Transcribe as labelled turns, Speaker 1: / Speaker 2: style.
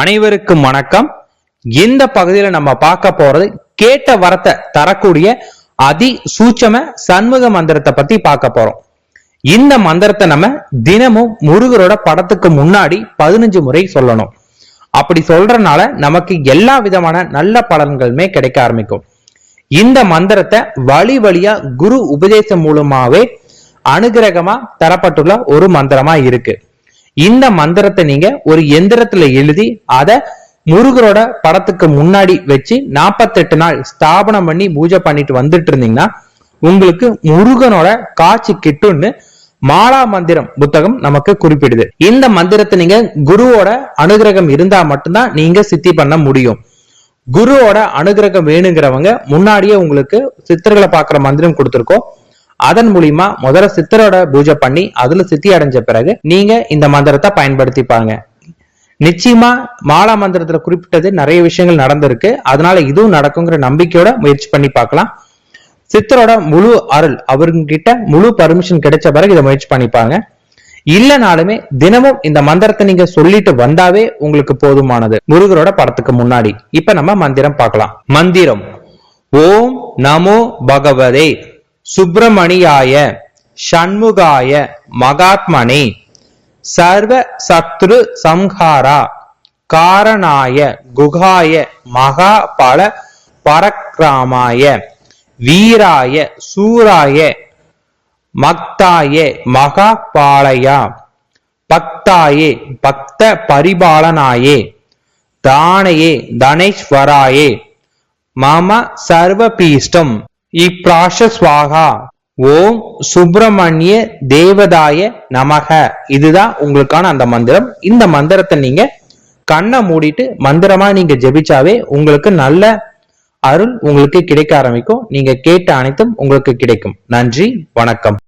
Speaker 1: அனைவருக்கும் வணக்கம். இந்த பகுதியில நம்ம பார்க்க போறது கேட்ட வரத்தை தரக்கூடிய அதி சூட்சம சண்முக மந்திரத்தை பத்தி பார்க்க போறோம். இந்த மந்திரத்தை நம்ம தினமும் முருகரோட படத்துக்கு முன்னாடி பதினஞ்சு முறை சொல்லணும். அப்படி சொல்றனால நமக்கு எல்லா விதமான நல்ல பலன்களுமே கிடைக்க ஆரம்பிக்கும். இந்த மந்திரத்தை வழி வழியா குரு உபதேசம் மூலமாவே அனுகிரகமா தரப்பட்டுள்ள ஒரு மந்திரமா இருக்கு. இந்த மந்திரத்தை நீங்க ஒரு எந்திரத்துல எழுதி அதை முருகரோட படத்துக்கு முன்னாடி வச்சு நாற்பத்தெட்டு நாள் ஸ்தாபனம் பண்ணி பூஜை பண்ணிட்டு வந்துட்டு இருந்தீங்கன்னா உங்களுக்கு முருகனோட காட்சி கிட்டுன்னு மாலா மந்திரம் புத்தகம் நமக்கு குறிப்பிடுது. இந்த மந்திரத்தை நீங்க குருவோட அனுகிரகம் இருந்தா மட்டும்தான் நீங்க சித்தி பண்ண முடியும். குருவோட அனுகிரகம் வேணுங்கிறவங்க முன்னாடியே உங்களுக்கு சித்தர்களை பார்க்குற மந்திரம் கொடுத்துருக்கோம். அதன் மூலியமா முதல்ல சித்தரோட பூஜை பண்ணி அதுல சித்தி அடைஞ்ச பிறகு நீங்க இந்த மந்திரத்தை பயன்படுத்திப்பாங்க நிச்சயமா மாலா மந்திரத்துல குறிப்பிட்டது நிறைய விஷயங்கள் நடந்திருக்கு. அதனால இதுவும் நடக்குங்கிற நம்பிக்கையோட முயற்சி பண்ணி பார்க்கலாம். சித்தரோட முழு அருள் அவர்கிட்ட முழு பர்மிஷன் கிடைச்ச பிறகு இதை முயற்சி பண்ணிப்பாங்க இல்லனாலுமே தினமும் இந்த மந்திரத்தை நீங்க சொல்லிட்டு வந்தாவே உங்களுக்கு போதுமானது. முருகரோட படத்துக்கு முன்னாடி. இப்ப நம்ம மந்திரம் பார்க்கலாம். மந்திரம். ஓம் நமோ பகவதே. சுப்பிரமணியாய ஷண்முகாய மகாத்மனே சர்வ சத்ரு சம்ஹாரா காரணாய குகாய மகாபல பரக்ராமாய வீராய சூராய மக்தாய பாளையா பக்தாயே பக்த பரிபாலனாயே தானையே தனேஸ்வராயே மம சர்வபீஷ்டம். இப்ராஷஸ்வாகா ஓம் சுப்பிரமணிய தேவதாய நமக. இதுதான் உங்களுக்கான அந்த மந்திரம். இந்த மந்திரத்தை நீங்க கண்ணை மூடிட்டு மந்திரமா நீங்க ஜெபிச்சாவே உங்களுக்கு நல்ல அருள் உங்களுக்கு கிடைக்க ஆரம்பிக்கும். நீங்க கேட்ட அனைத்தும் உங்களுக்கு கிடைக்கும். நன்றி வணக்கம்.